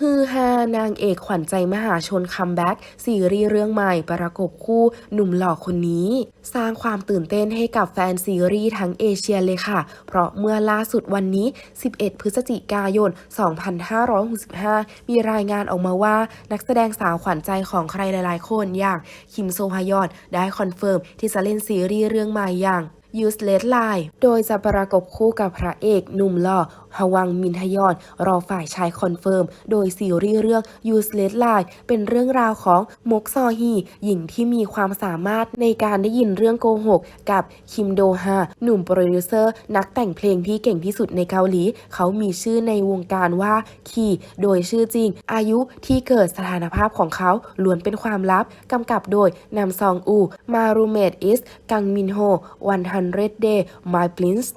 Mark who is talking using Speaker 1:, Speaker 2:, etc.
Speaker 1: ฮือฮานางเอกขวัญใจมหาชนคัมแบ็กซีรีส์เรื่องใหม่ประกบคู่หนุ่มหล่อคนนี้ สร้างความตื่นเต้นให้กับแฟนซีรีส์ทั้งเอเชียเลยค่ะ เพราะเมื่อล่าสุดวันนี้ 11 พฤศจิกายน 2565 มีรายงานออกมาว่านักแสดงสาวขวัญใจของใครหลายๆ คนอย่างคิมโซฮยอนได้คอนเฟิร์มที่จะเล่นซีรีส์เรื่องใหม่อย่าง Useless Line โดยจะประกบคู่กับพระเอกหนุ่มหล่อ ฮวังมินทยอน รอฝ่ายชายคอนเฟิร์ม โดยซีรีส์เรื่อง Useless Lie เป็นเรื่องราวของมกซอฮี หญิงที่มีความสามารถในการได้ยินเรื่องโกหก กับคิมโดฮาหนุ่มโปรดิวเซอร์ นักแต่งเพลงที่เก่งที่สุดในเกาหลี เขามีชื่อในวงการว่าคีโดยชื่อจริง อายุที่เกิดสถานภาพของเขาล้วนเป็นความลับ กำกับโดยนำซองอู มารูเมดอิส กังมินโฮ100 Day My Prince